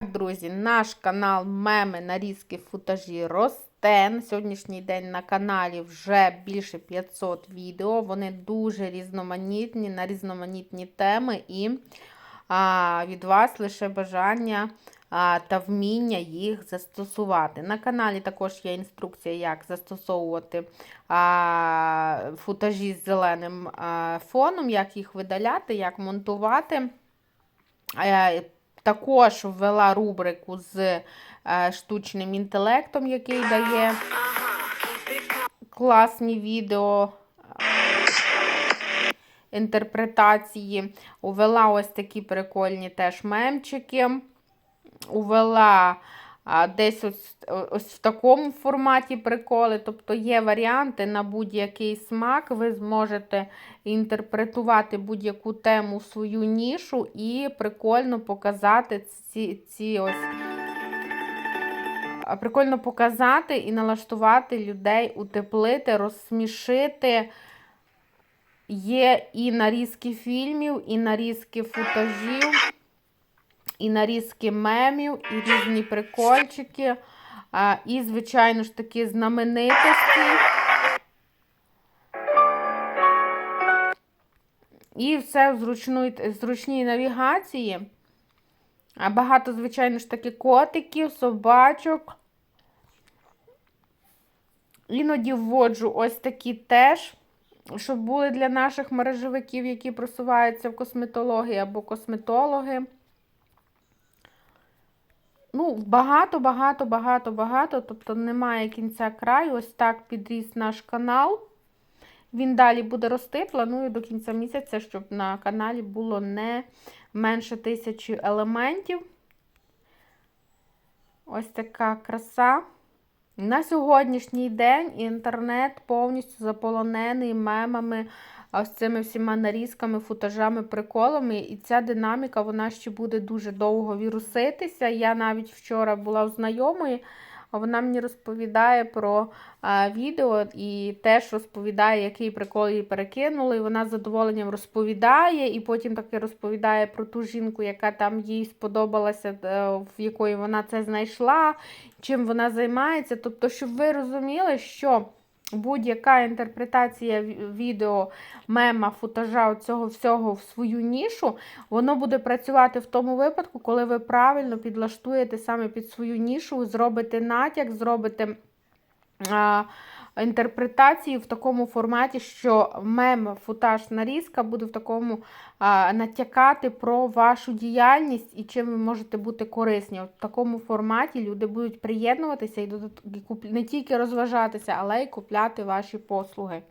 Друзі, наш канал Меми нарізки футажі росте. На сьогоднішній день на каналі вже більше 500 відео. Вони дуже різноманітні, на різноманітні теми, і а, від вас лише бажання а, та вміння їх застосувати. На каналі також є інструкція, як застосовувати а, футажі з зеленим а, фоном, як їх видаляти, як монтувати. Також ввела рубрику з е, штучним інтелектом, який дає класні відео е, інтерпретації. Увела ось такі прикольні теж мемчики. Увела а, десь ось, ось в такому форматі приколи. Тобто є варіанти на будь-який смак. Ви зможете інтерпретувати будь-яку тему свою нішу і прикольно показати ці, ці ось. Прикольно показати і налаштувати людей, утеплити, розсмішити. Є і нарізки фільмів, і нарізки футажів, і нарізки мемів, і різні прикольчики, і, звичайно ж таки, знаменитості. І все в зручну- зручній навігації. Багато, звичайно ж таки, котиків, собачок. Іноді вводжу ось такі теж, щоб були для наших мережевиків, які просуваються в косметології або косметологи. Ну, багато, багато, багато, багато. Тобто немає кінця краю. Ось так підріс наш канал. Він далі буде рости. Планую до кінця місяця, щоб на каналі було не менше тисячі елементів. Ось така краса. На сьогоднішній день інтернет повністю заполонений мемами, ось цими всіма нарізками, футажами, приколами. І ця динаміка вона ще буде дуже довго віруситися. Я навіть вчора була у знайомої, а вона мені розповідає про а, відео і теж розповідає, який прикол їй перекинули. І вона з задоволенням розповідає, і потім таки розповідає про ту жінку, яка там їй сподобалася, е, в якої вона це знайшла, чим вона займається. Тобто, щоб ви розуміли, що будь-яка інтерпретація відео, мема, футажа цього всього в свою нішу, воно буде працювати в тому випадку, коли ви правильно підлаштуєте саме під свою нішу, зробите натяк, зробите. А, Інтерпретації в такому форматі, що мем, футаж, нарізка буде в такому а, натякати про вашу діяльність і чим ви можете бути корисні. От в такому форматі люди будуть приєднуватися і не тільки розважатися, але й купляти ваші послуги.